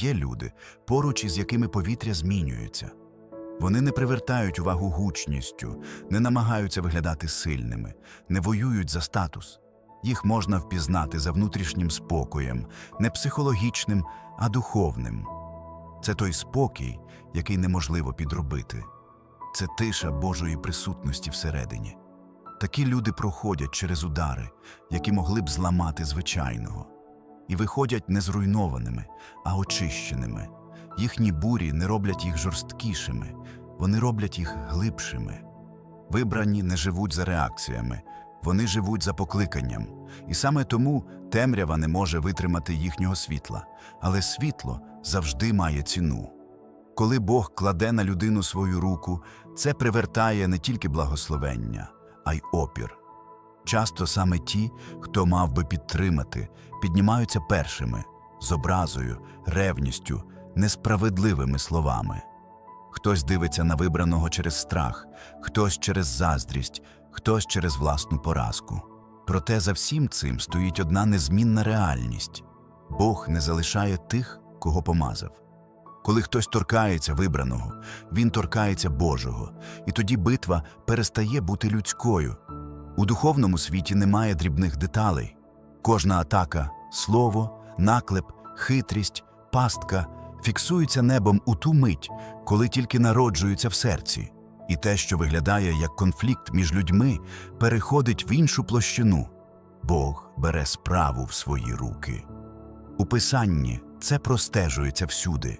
Є люди, поруч із якими повітря змінюється. Вони не привертають увагу гучністю, не намагаються виглядати сильними, не воюють за статус. Їх можна впізнати за внутрішнім спокоєм, не психологічним, а духовним. Це той спокій, який неможливо підробити. Це тиша Божої присутності всередині. Такі люди проходять через удари, які могли б зламати звичайного, і виходять не зруйнованими, а очищеними. Їхні бурі не роблять їх жорсткішими, вони роблять їх глибшими. Вибрані не живуть за реакціями, вони живуть за покликанням, і саме тому темрява не може витримати їхнього світла, але світло завжди має ціну. Коли Бог кладе на людину свою руку, це привертає не тільки благословення, а й опір. Часто саме ті, хто мав би підтримати, піднімаються першими з образою, ревністю, несправедливими словами. Хтось дивиться на вибраного через страх, хтось через заздрість, хтось через власну поразку. Проте за всім цим стоїть одна незмінна реальність Бог не залишає тих, кого помазав. Коли хтось торкається вибраного, він торкається Божого, і тоді битва перестає бути людською. У духовному світі немає дрібних деталей. Кожна атака, слово, наклеп, хитрість, пастка фіксується небом у ту мить, коли тільки народжується в серці, і те, що виглядає як конфлікт між людьми, переходить в іншу площину. Бог бере справу в свої руки. У Писанні це простежується всюди.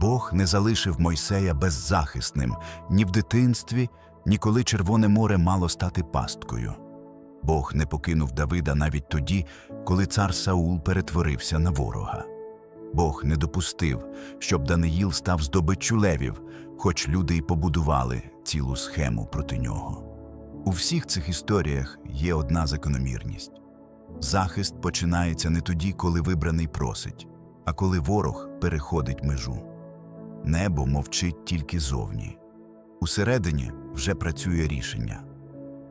Бог не залишив Мойсея беззахисним ні в дитинстві, ні коли Червоне море мало стати пасткою. Бог не покинув Давида навіть тоді, коли цар Саул перетворився на ворога. Бог не допустив, щоб Даниїл став здобиччю левів, хоч люди й побудували цілу схему проти нього. У всіх цих історіях є одна закономірність захист починається не тоді, коли вибраний просить, а коли ворог переходить межу. Небо мовчить тільки зовні. Усередині вже працює рішення.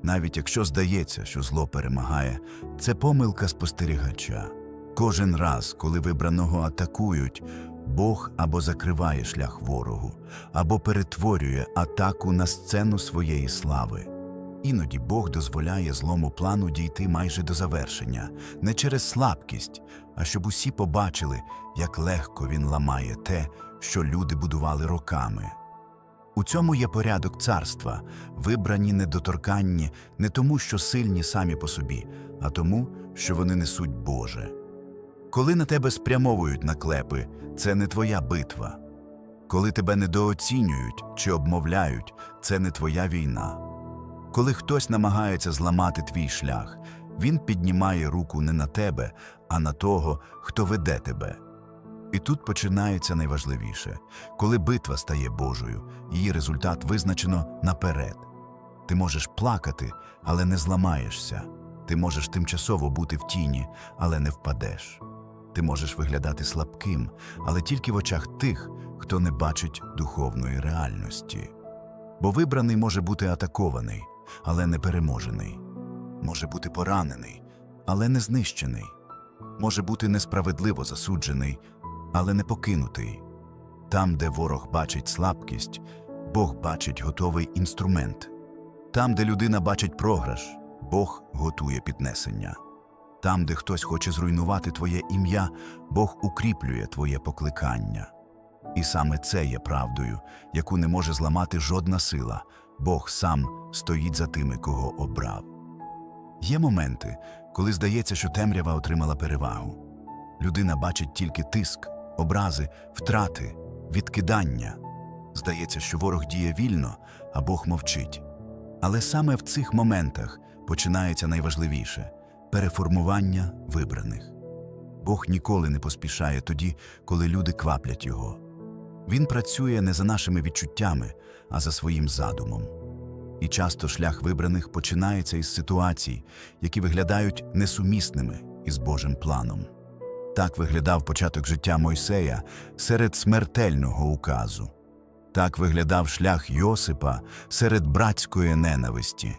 Навіть якщо здається, що зло перемагає, це помилка спостерігача. Кожен раз, коли вибраного атакують, Бог або закриває шлях ворогу, або перетворює атаку на сцену своєї слави. Іноді Бог дозволяє злому плану дійти майже до завершення, не через слабкість, а щоб усі побачили, як легко він ламає те, що люди будували роками. У цьому є порядок царства, вибрані недоторканні не тому, що сильні самі по собі, а тому, що вони несуть Боже. Коли на тебе спрямовують наклепи, це не твоя битва. Коли тебе недооцінюють чи обмовляють, це не твоя війна. Коли хтось намагається зламати твій шлях, він піднімає руку не на тебе, а на того, хто веде тебе. І тут починається найважливіше коли битва стає Божою, її результат визначено наперед. Ти можеш плакати, але не зламаєшся. Ти можеш тимчасово бути в тіні, але не впадеш. Ти можеш виглядати слабким, але тільки в очах тих, хто не бачить духовної реальності. Бо вибраний може бути атакований, але не переможений, може бути поранений, але не знищений, може бути несправедливо засуджений, але не покинутий. Там, де ворог бачить слабкість, Бог бачить готовий інструмент. Там, де людина бачить програш, Бог готує піднесення. Там, де хтось хоче зруйнувати твоє ім'я, Бог укріплює твоє покликання. І саме це є правдою, яку не може зламати жодна сила. Бог сам стоїть за тими, кого обрав. Є моменти, коли здається, що темрява отримала перевагу. Людина бачить тільки тиск, образи, втрати, відкидання. Здається, що ворог діє вільно, а Бог мовчить. Але саме в цих моментах починається найважливіше переформування вибраних. Бог ніколи не поспішає тоді, коли люди кваплять його. Він працює не за нашими відчуттями, а за своїм задумом. І часто шлях вибраних починається із ситуацій, які виглядають несумісними із Божим планом. Так виглядав початок життя Мойсея серед смертельного указу. Так виглядав шлях Йосипа серед братської ненависті.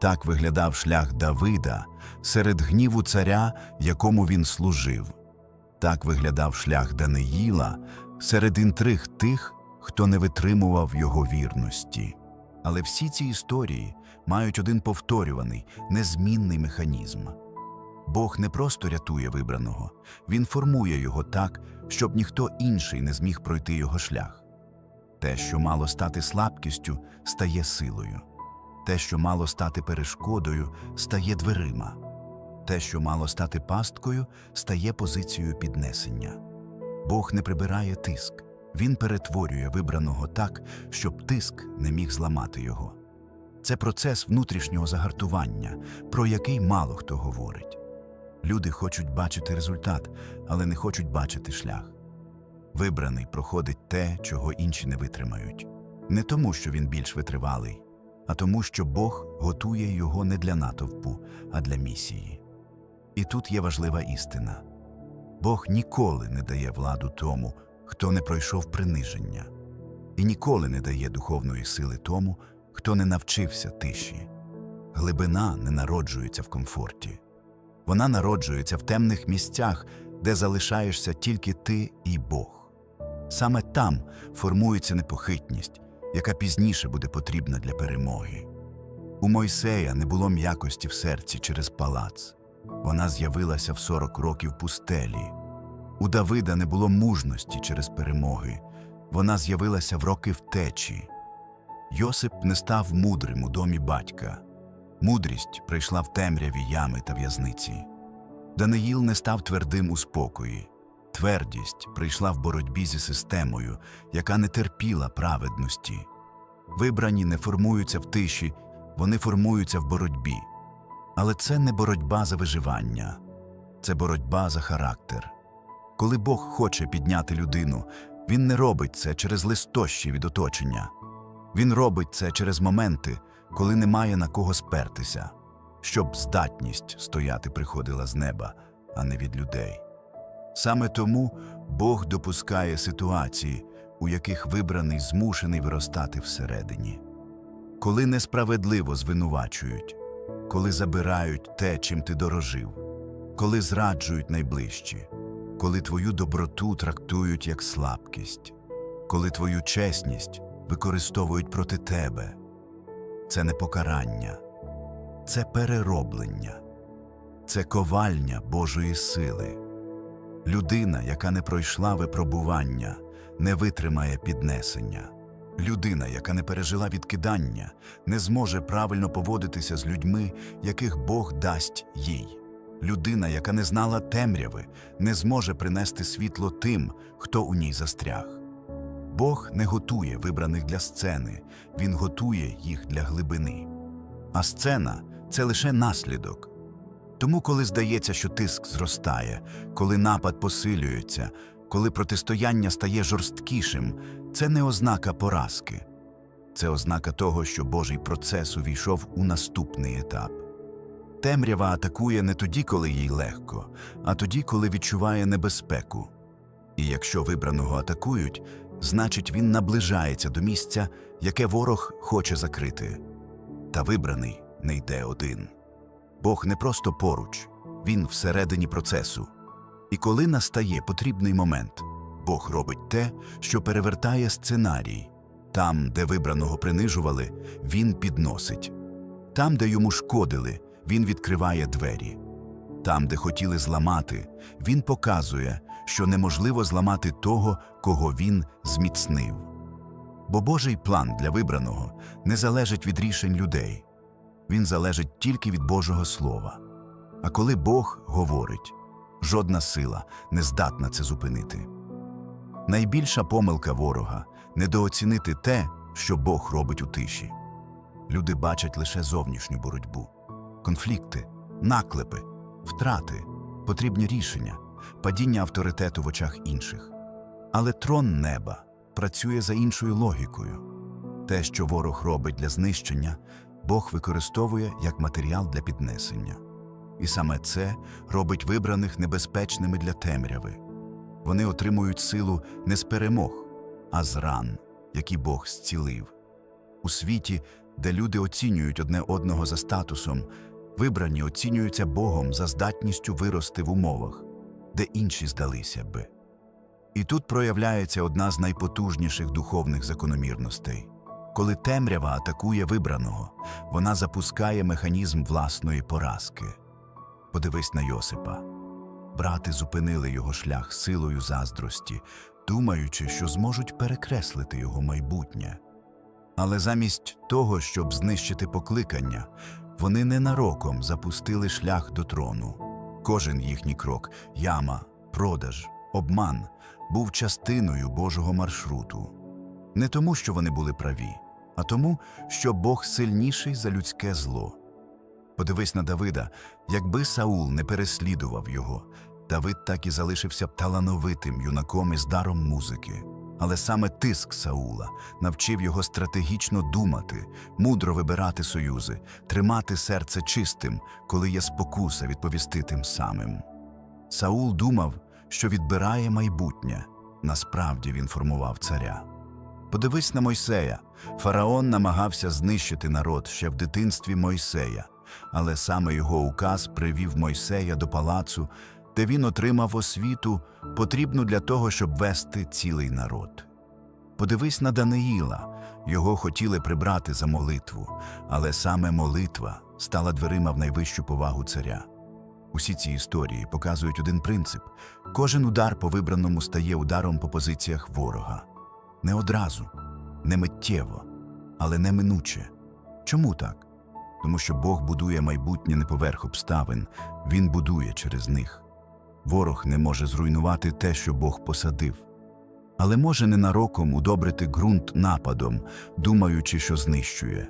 Так виглядав шлях Давида серед гніву царя, якому він служив. Так виглядав шлях Даниїла серед інтриг тих, хто не витримував його вірності. Але всі ці історії мають один повторюваний, незмінний механізм. Бог не просто рятує вибраного, він формує його так, щоб ніхто інший не зміг пройти його шлях. Те, що мало стати слабкістю, стає силою. Те, що мало стати перешкодою, стає дверима. Те, що мало стати пасткою, стає позицією піднесення. Бог не прибирає тиск, він перетворює вибраного так, щоб тиск не міг зламати його. Це процес внутрішнього загартування, про який мало хто говорить. Люди хочуть бачити результат, але не хочуть бачити шлях. Вибраний проходить те, чого інші не витримають. Не тому, що він більш витривалий, а тому, що Бог готує його не для натовпу, а для місії. І тут є важлива істина Бог ніколи не дає владу тому, хто не пройшов приниження, і ніколи не дає духовної сили тому, хто не навчився тиші. Глибина не народжується в комфорті. Вона народжується в темних місцях, де залишаєшся тільки ти і Бог. Саме там формується непохитність, яка пізніше буде потрібна для перемоги. У Мойсея не було м'якості в серці через палац. Вона з'явилася в 40 років пустелі. У Давида не було мужності через перемоги. Вона з'явилася в роки втечі. Йосип не став мудрим у домі батька. Мудрість прийшла в темряві ями та в'язниці. Даниїл не став твердим у спокої. Твердість прийшла в боротьбі зі системою, яка не терпіла праведності. Вибрані не формуються в тиші, вони формуються в боротьбі. Але це не боротьба за виживання, це боротьба за характер. Коли Бог хоче підняти людину, Він не робить це через листощі від оточення. Він робить це через моменти, коли немає на кого спертися, щоб здатність стояти приходила з неба, а не від людей. Саме тому Бог допускає ситуації, у яких вибраний змушений виростати всередині. Коли несправедливо звинувачують, коли забирають те, чим ти дорожив, коли зраджують найближчі, коли твою доброту трактують як слабкість, коли твою чесність використовують проти тебе. Це не покарання, це перероблення, це ковальня Божої сили. Людина, яка не пройшла випробування, не витримає піднесення. Людина, яка не пережила відкидання, не зможе правильно поводитися з людьми, яких Бог дасть їй. Людина, яка не знала темряви, не зможе принести світло тим, хто у ній застряг. Бог не готує вибраних для сцени, Він готує їх для глибини. А сцена це лише наслідок. Тому, коли здається, що тиск зростає, коли напад посилюється, коли протистояння стає жорсткішим, це не ознака поразки. Це ознака того, що Божий процес увійшов у наступний етап. Темрява атакує не тоді, коли їй легко, а тоді, коли відчуває небезпеку. І якщо вибраного атакують, значить він наближається до місця, яке ворог хоче закрити. Та вибраний не йде один. Бог не просто поруч, він всередині процесу. І коли настає потрібний момент, Бог робить те, що перевертає сценарій. Там, де вибраного принижували, він підносить. Там, де йому шкодили, він відкриває двері. Там, де хотіли зламати, він показує, що неможливо зламати того, кого він зміцнив. Бо Божий план для вибраного не залежить від рішень людей, він залежить тільки від Божого Слова. А коли Бог говорить, жодна сила не здатна це зупинити. Найбільша помилка ворога недооцінити те, що Бог робить у тиші. Люди бачать лише зовнішню боротьбу, конфлікти, наклепи, втрати, потрібні рішення, падіння авторитету в очах інших. Але трон неба працює за іншою логікою. Те, що ворог робить для знищення, Бог використовує як матеріал для піднесення. І саме це робить вибраних небезпечними для темряви. Вони отримують силу не з перемог, а з ран, які Бог зцілив. У світі, де люди оцінюють одне одного за статусом, вибрані оцінюються Богом за здатністю вирости в умовах. Де інші здалися би. І тут проявляється одна з найпотужніших духовних закономірностей. Коли темрява атакує вибраного, вона запускає механізм власної поразки. Подивись на Йосипа. Брати зупинили його шлях силою заздрості, думаючи, що зможуть перекреслити його майбутнє. Але замість того, щоб знищити покликання, вони ненароком запустили шлях до трону. Кожен їхній крок яма, продаж, обман був частиною Божого маршруту. Не тому, що вони були праві, а тому, що Бог сильніший за людське зло. Подивись на Давида, якби Саул не переслідував його, Давид так і залишився б талановитим юнаком із даром музики. Але саме тиск Саула навчив його стратегічно думати, мудро вибирати союзи, тримати серце чистим, коли є спокуса відповісти тим самим. Саул думав, що відбирає майбутнє. Насправді він формував царя. Подивись на Мойсея. Фараон намагався знищити народ ще в дитинстві Мойсея, але саме його указ привів Мойсея до палацу, де він отримав освіту, потрібну для того, щоб вести цілий народ. Подивись на Даниїла. Його хотіли прибрати за молитву, але саме молитва стала дверима в найвищу повагу царя. Усі ці історії показують один принцип: кожен удар по вибраному стає ударом по позиціях ворога. Не одразу, не миттєво, але неминуче. Чому так? Тому що Бог будує майбутнє не поверх обставин, Він будує через них. Ворог не може зруйнувати те, що Бог посадив, але може ненароком удобрити ґрунт нападом, думаючи, що знищує.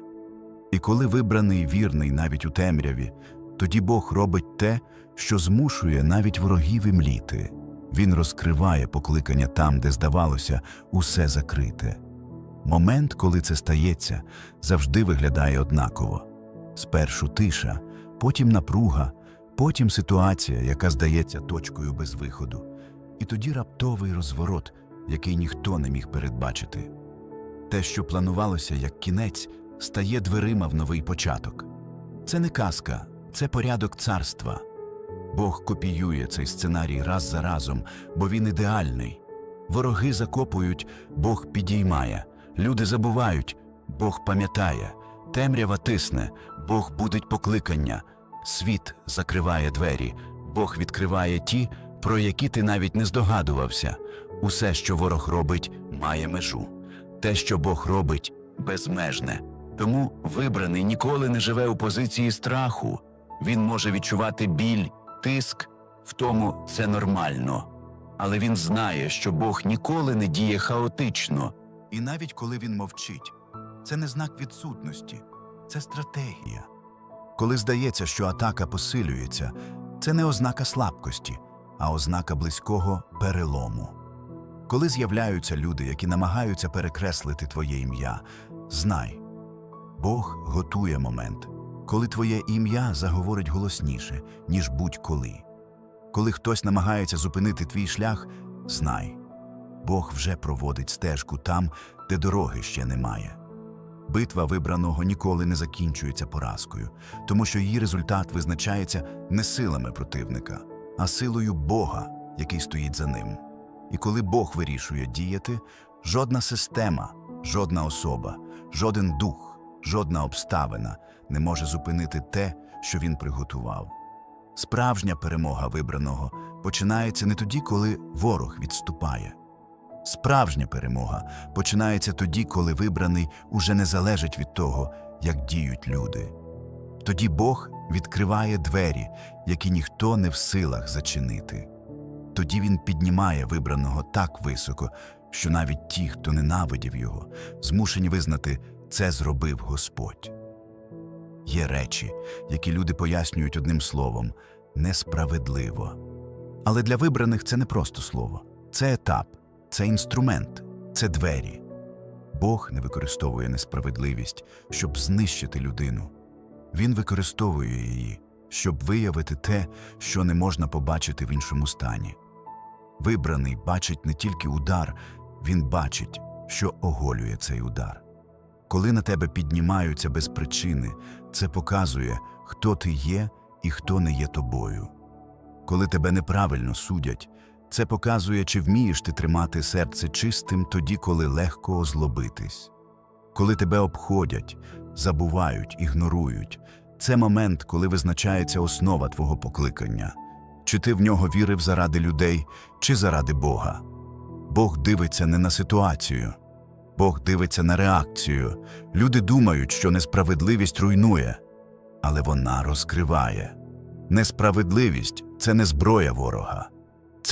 І коли вибраний вірний навіть у темряві, тоді Бог робить те, що змушує навіть ворогів і мліти. Він розкриває покликання там, де здавалося, усе закрите. Момент, коли це стається, завжди виглядає однаково. Спершу тиша, потім напруга, потім ситуація, яка здається точкою без виходу, і тоді раптовий розворот, який ніхто не міг передбачити. Те, що планувалося як кінець, стає дверима в новий початок. Це не казка, це порядок царства. Бог копіює цей сценарій раз за разом, бо він ідеальний. Вороги закопують, Бог підіймає, люди забувають, Бог пам'ятає, темрява тисне, Бог будить покликання, світ закриває двері, Бог відкриває ті, про які ти навіть не здогадувався. Усе, що ворог робить, має межу. Те, що Бог робить, безмежне. Тому вибраний ніколи не живе у позиції страху. Він може відчувати біль, тиск, в тому це нормально. Але він знає, що Бог ніколи не діє хаотично. І навіть коли він мовчить, це не знак відсутності, це стратегія. Коли здається, що атака посилюється, це не ознака слабкості, а ознака близького перелому. Коли з'являються люди, які намагаються перекреслити твоє ім'я, знай, Бог готує момент, коли твоє ім'я заговорить голосніше, ніж будь-коли. Коли хтось намагається зупинити твій шлях, знай, Бог вже проводить стежку там, де дороги ще немає. Битва вибраного ніколи не закінчується поразкою, тому що її результат визначається не силами противника, а силою Бога, який стоїть за ним. І коли Бог вирішує діяти, жодна система, жодна особа, жоден дух, жодна обставина не може зупинити те, що він приготував. Справжня перемога вибраного починається не тоді, коли ворог відступає. Справжня перемога починається тоді, коли вибраний уже не залежить від того, як діють люди. Тоді Бог відкриває двері, які ніхто не в силах зачинити. Тоді він піднімає вибраного так високо, що навіть ті, хто ненавидів його, змушені визнати це зробив Господь. Є речі, які люди пояснюють одним словом несправедливо. Але для вибраних це не просто слово, це етап, це інструмент, це двері. Бог не використовує несправедливість, щоб знищити людину. Він використовує її, щоб виявити те, що не можна побачити в іншому стані. Вибраний бачить не тільки удар, він бачить, що оголює цей удар. Коли на тебе піднімаються без причини, це показує, хто ти є і хто не є тобою. Коли тебе неправильно судять, це показує, чи вмієш ти тримати серце чистим тоді, коли легко озлобитись. Коли тебе обходять, забувають, ігнорують, це момент, коли визначається основа твого покликання. Чи ти в нього вірив заради людей, чи заради Бога. Бог дивиться не на ситуацію, Бог дивиться на реакцію. Люди думають, що несправедливість руйнує, але вона розкриває. Несправедливість це не зброя ворога,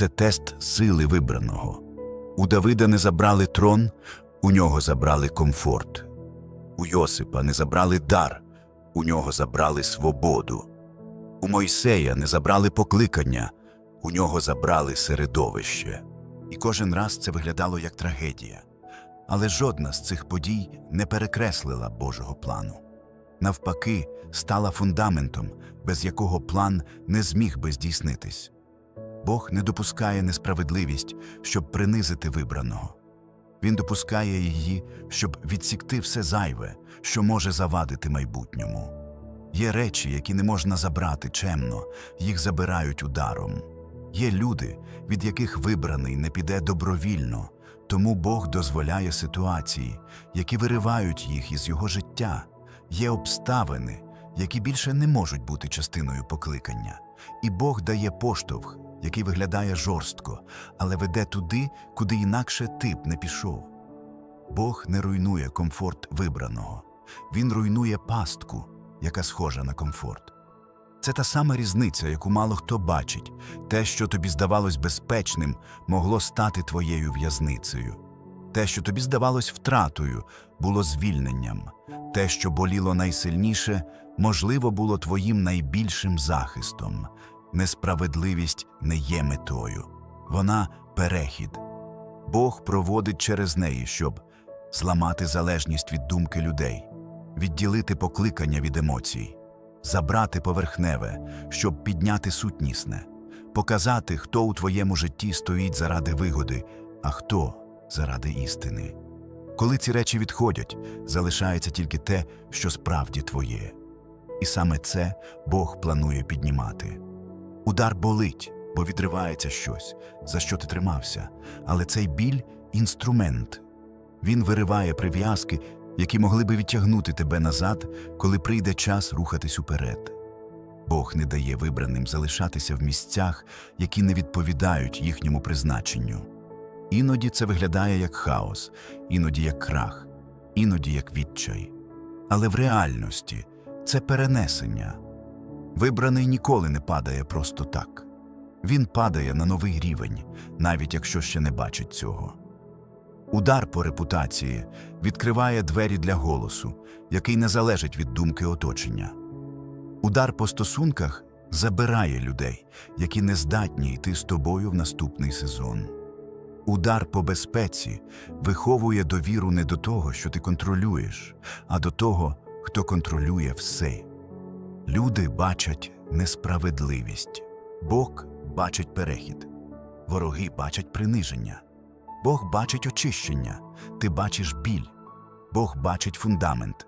це тест сили вибраного. У Давида не забрали трон, у нього забрали комфорт. У Йосипа не забрали дар, у нього забрали свободу. У Мойсея не забрали покликання, у нього забрали середовище. І кожен раз це виглядало як трагедія. Але жодна з цих подій не перекреслила Божого плану. Навпаки, стала фундаментом, без якого план не зміг би здійснитись. Бог не допускає несправедливість, щоб принизити вибраного. Він допускає її, щоб відсікти все зайве, що може завадити майбутньому. Є речі, які не можна забрати чемно, їх забирають ударом. Є люди, від яких вибраний не піде добровільно, тому Бог дозволяє ситуації, які виривають їх із його життя. Є обставини, які більше не можуть бути частиною покликання, і Бог дає поштовх, який виглядає жорстко, але веде туди, куди інакше ти б не пішов. Бог не руйнує комфорт вибраного, Він руйнує пастку, яка схожа на комфорт. Це та сама різниця, яку мало хто бачить. Те, що тобі здавалось безпечним, могло стати твоєю в'язницею. Те, що тобі здавалось втратою, було звільненням. Те, що боліло найсильніше, можливо, було твоїм найбільшим захистом. Несправедливість не є метою, вона перехід. Бог проводить через неї, щоб зламати залежність від думки людей, відділити покликання від емоцій, забрати поверхневе, щоб підняти сутнісне, показати, хто у твоєму житті стоїть заради вигоди, а хто заради істини. Коли ці речі відходять, залишається тільки те, що справді твоє. І саме це Бог планує піднімати. Удар болить, бо відривається щось, за що ти тримався, але цей біль інструмент. Він вириває прив'язки, які могли би відтягнути тебе назад, коли прийде час рухатись уперед. Бог не дає вибраним залишатися в місцях, які не відповідають їхньому призначенню. Іноді це виглядає як хаос, іноді як крах, іноді як відчай. Але в реальності це перенесення. Вибраний ніколи не падає просто так. Він падає на новий рівень, навіть якщо ще не бачить цього. Удар по репутації відкриває двері для голосу, який не залежить від думки оточення. Удар по стосунках забирає людей, які не здатні йти з тобою в наступний сезон. Удар по безпеці виховує довіру не до того, що ти контролюєш, а до того, хто контролює все. Люди бачать несправедливість, Бог бачить перехід, вороги бачать приниження, Бог бачить очищення, ти бачиш біль, Бог бачить фундамент.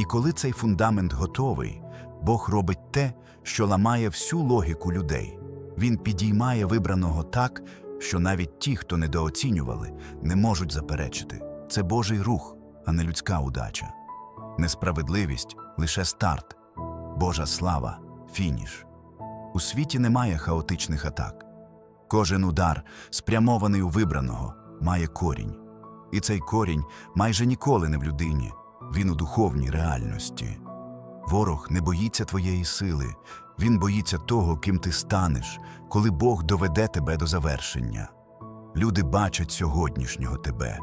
І коли цей фундамент готовий, Бог робить те, що ламає всю логіку людей. Він підіймає вибраного так, що навіть ті, хто недооцінювали, не можуть заперечити. Це Божий рух, а не людська удача. Несправедливість лише старт, Божа слава фініш. У світі немає хаотичних атак. Кожен удар, спрямований у вибраного, має корінь. І цей корінь майже ніколи не в людині, він у духовній реальності. Ворог не боїться твоєї сили, він боїться того, ким ти станеш, коли Бог доведе тебе до завершення. Люди бачать сьогоднішнього тебе,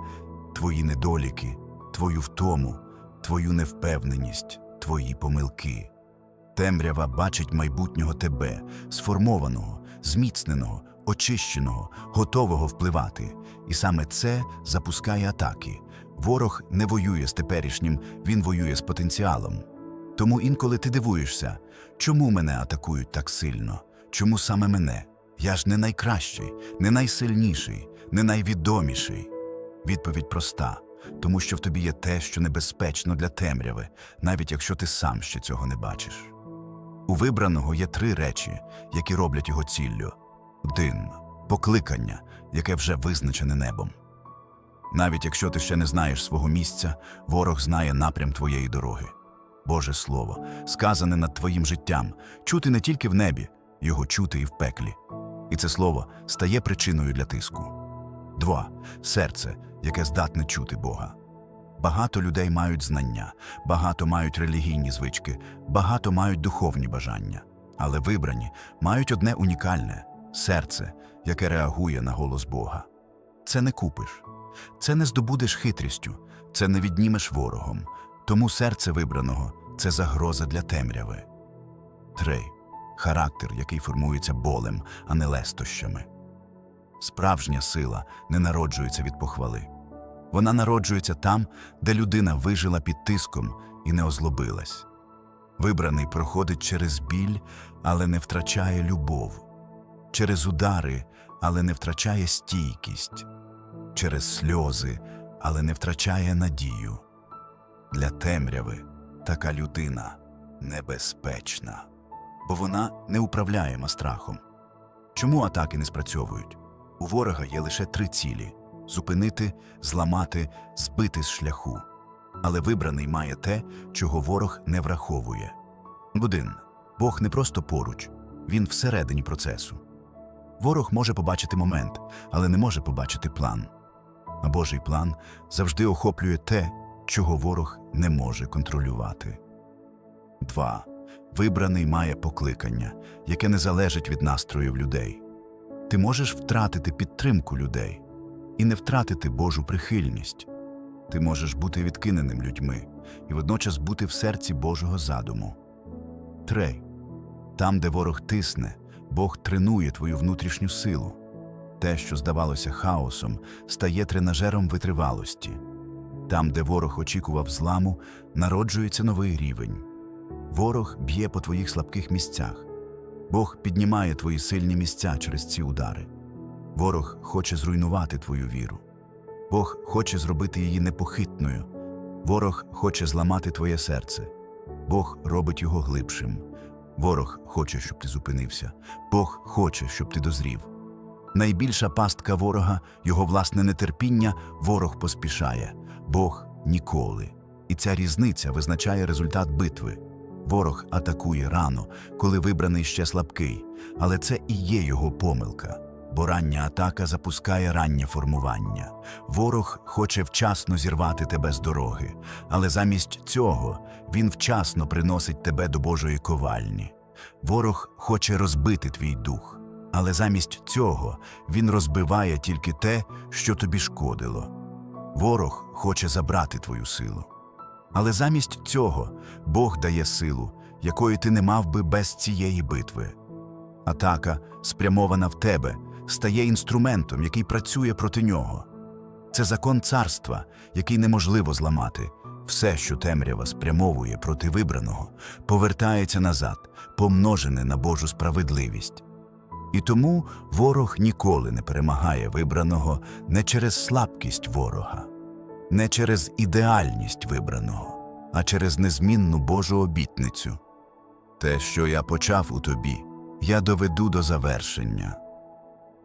твої недоліки, твою втому, твою невпевненість, твої помилки. Темрява бачить майбутнього тебе, сформованого, зміцненого, очищеного, готового впливати. І саме це запускає атаки. Ворог не воює з теперішнім, він воює з потенціалом. Тому інколи ти дивуєшся, чому мене атакують так сильно? Чому саме мене? Я ж не найкращий, не найсильніший, не найвідоміший. Відповідь проста, тому що в тобі є те, що небезпечно для темряви, навіть якщо ти сам ще цього не бачиш. У вибраного є три речі, які роблять його ціллю: один покликання, яке вже визначене небом. Навіть якщо ти ще не знаєш свого місця, ворог знає напрям твоєї дороги. Боже Слово, сказане над твоїм життям, чути не тільки в небі, його чути і в пеклі. І це слово стає причиною для тиску. Два серце, яке здатне чути Бога. Багато людей мають знання, багато мають релігійні звички, багато мають духовні бажання, але вибрані мають одне унікальне серце, яке реагує на голос Бога. Це не купиш, це не здобудеш хитрістю, це не віднімеш ворогом. Тому серце вибраного це загроза для темряви. 3. Характер, який формується болем, а не лестощами. Справжня сила не народжується від похвали. Вона народжується там, де людина вижила під тиском і не озлобилась. Вибраний проходить через біль, але не втрачає любов, через удари, але не втрачає стійкість, через сльози, але не втрачає надію. Для темряви така людина небезпечна, бо вона неуправляєма страхом. Чому атаки не спрацьовують? У ворога є лише три цілі зупинити, зламати, збити з шляху. Але вибраний має те, чого ворог не враховує. Один Бог не просто поруч, він всередині процесу. Ворог може побачити момент, але не може побачити план. А Божий план завжди охоплює те, чого ворог не може контролювати. 2. Вибраний має покликання, яке не залежить від настроїв людей. Ти можеш втратити підтримку людей і не втратити Божу прихильність. Ти можеш бути відкиненим людьми і водночас бути в серці Божого задуму. 3. Там, де ворог тисне, Бог тренує твою внутрішню силу. Те, що здавалося хаосом, стає тренажером витривалості. Там, де ворог очікував зламу, народжується новий рівень. Ворог б'є по твоїх слабких місцях. Бог піднімає твої сильні місця через ці удари. Ворог хоче зруйнувати твою віру. Бог хоче зробити її непохитною. Ворог хоче зламати твоє серце. Бог робить його глибшим. Ворог хоче, щоб ти зупинився. Бог хоче, щоб ти дозрів. Найбільша пастка ворога, його власне нетерпіння, ворог поспішає, Бог ніколи. І ця різниця визначає результат битви. Ворог атакує рано, коли вибраний ще слабкий, але це і є його помилка. Бо рання атака запускає раннє формування. Ворог хоче вчасно зірвати тебе з дороги, але замість цього він вчасно приносить тебе до Божої ковальні. Ворог хоче розбити твій дух, але замість цього він розбиває тільки те, що тобі шкодило. Ворог хоче забрати твою силу. Але замість цього Бог дає силу, якої ти не мав би без цієї битви. Атака, спрямована в тебе, стає інструментом, який працює проти нього. Це закон царства, який неможливо зламати. Все, що темрява спрямовує проти вибраного, повертається назад, помножене на Божу справедливість. І тому ворог ніколи не перемагає вибраного не через слабкість ворога, не через ідеальність вибраного, а через незмінну Божу обітницю. Те, що я почав у тобі, я доведу до завершення.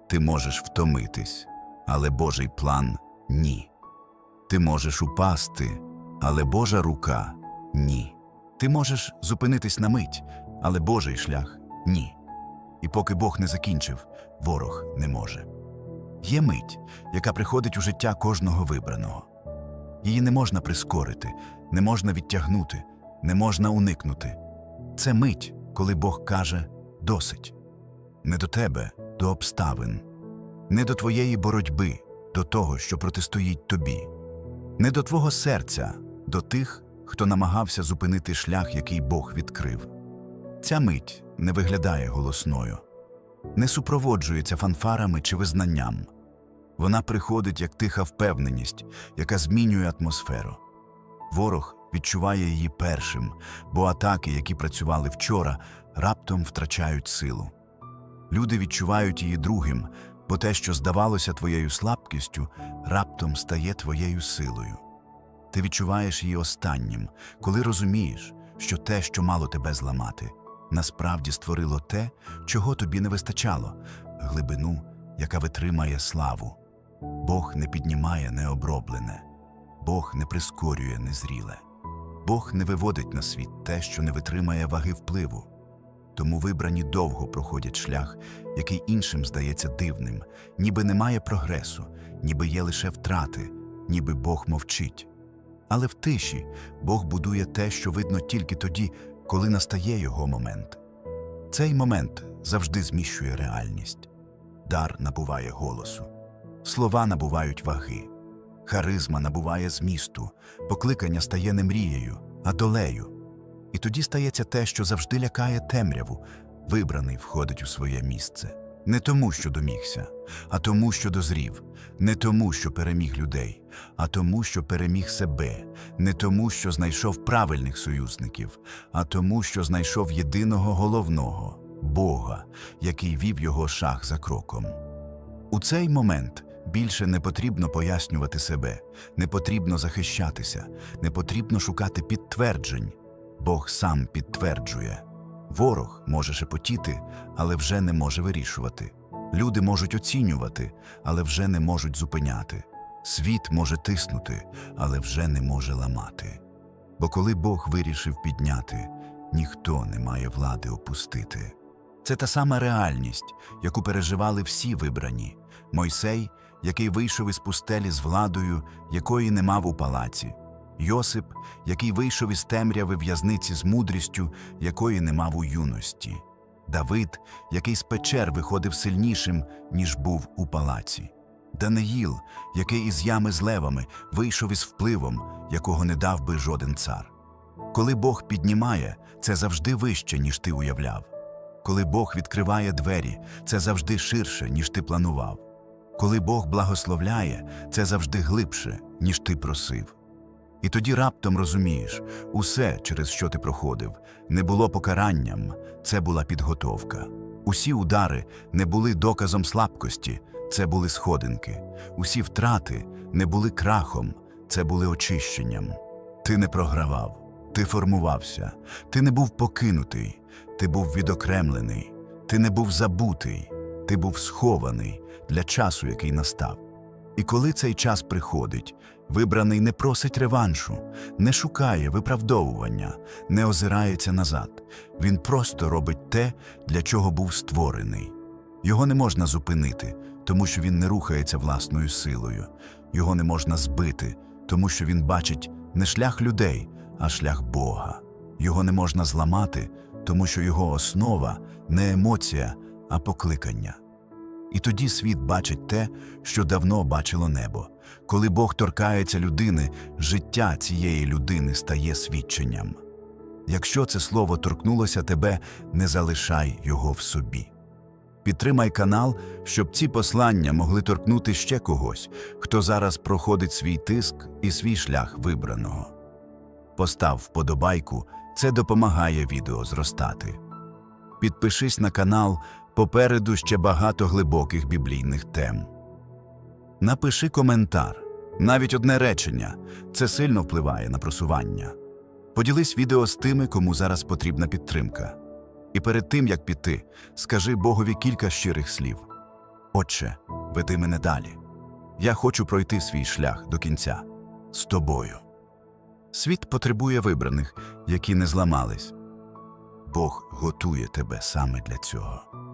Ти можеш втомитись, але Божий план ні. Ти можеш упасти, але Божа рука ні. Ти можеш зупинитись на мить, але Божий шлях ні. І поки Бог не закінчив, ворог не може. Є мить, яка приходить у життя кожного вибраного. Її не можна прискорити, не можна відтягнути, не можна уникнути. Це мить, коли Бог каже досить. Не до тебе, до обставин, не до твоєї боротьби, до того, що протистоїть тобі, не до твого серця, до тих, хто намагався зупинити шлях, який Бог відкрив. Ця мить не виглядає голосною, не супроводжується фанфарами чи визнанням. Вона приходить як тиха впевненість, яка змінює атмосферу. Ворог відчуває її першим, бо атаки, які працювали вчора, раптом втрачають силу. Люди відчувають її другим, бо те, що здавалося твоєю слабкістю, раптом стає твоєю силою. Ти відчуваєш її останнім, коли розумієш, що те, що мало тебе зламати, насправді створило те, чого тобі не вистачало, глибину, яка витримає славу. Бог не піднімає необроблене, Бог не прискорює незріле, Бог не виводить на світ те, що не витримає ваги впливу. Тому вибрані довго проходять шлях, який іншим здається дивним, ніби немає прогресу, ніби є лише втрати, ніби Бог мовчить. Але в тиші Бог будує те, що видно тільки тоді, коли настає його момент. Цей момент завжди зміщує реальність. Дар набуває голосу, слова набувають ваги, харизма набуває змісту, покликання стає не мрією, а долею. І тоді стається те, що завжди лякає темряву, вибраний входить у своє місце. Не тому, що домігся, а тому, що дозрів, не тому, що переміг людей, а тому, що переміг себе, не тому, що знайшов правильних союзників, а тому, що знайшов єдиного головного Бога, який вів його шах за кроком. У цей момент більше не потрібно пояснювати себе, не потрібно захищатися, не потрібно шукати підтверджень. Бог сам підтверджує. Ворог може шепотіти, але вже не може вирішувати. Люди можуть оцінювати, але вже не можуть зупиняти. Світ може тиснути, але вже не може ламати. Бо коли Бог вирішив підняти, ніхто не має влади опустити. Це та сама реальність, яку переживали всі вибрані. Мойсей, який вийшов із пустелі з владою, якої не мав у палаці. Йосип, який вийшов із темряви в'язниці з мудрістю, якої не мав у юності. Давид, який з печер виходив сильнішим, ніж був у палаці. Даниїл, який із ями з левами вийшов із впливом, якого не дав би жоден цар. Коли Бог піднімає, це завжди вище, ніж ти уявляв. Коли Бог відкриває двері, це завжди ширше, ніж ти планував. Коли Бог благословляє, це завжди глибше, ніж ти просив. І тоді раптом розумієш, усе, через що ти проходив, не було покаранням, це була підготовка. Усі удари не були доказом слабкості, це були сходинки. Усі втрати не були крахом, це були очищенням. Ти не програвав, ти формувався, ти не був покинутий, ти був відокремлений, ти не був забутий, ти був схований для часу, який настав. І коли цей час приходить, вибраний не просить реваншу, не шукає виправдовування, не озирається назад. Він просто робить те, для чого був створений. Його не можна зупинити, тому що він не рухається власною силою. Його не можна збити, тому що він бачить не шлях людей, а шлях Бога. Його не можна зламати, тому що його основа не емоція, а покликання. І тоді світ бачить те, що давно бачило небо. Коли Бог торкається людини, життя цієї людини стає свідченням. Якщо це слово торкнулося тебе, не залишай його в собі. Підтримай канал, щоб ці послання могли торкнути ще когось, хто зараз проходить свій тиск і свій шлях вибраного. Постав вподобайку, це допомагає відео зростати. Підпишись на канал, попереду ще багато глибоких біблійних тем. Напиши коментар, навіть одне речення це сильно впливає на просування. Поділись відео з тими, кому зараз потрібна підтримка. І перед тим як піти, скажи Богові кілька щирих слів: Отче, веди мене далі. Я хочу пройти свій шлях до кінця з тобою. Світ потребує вибраних, які не зламались. Бог готує тебе саме для цього.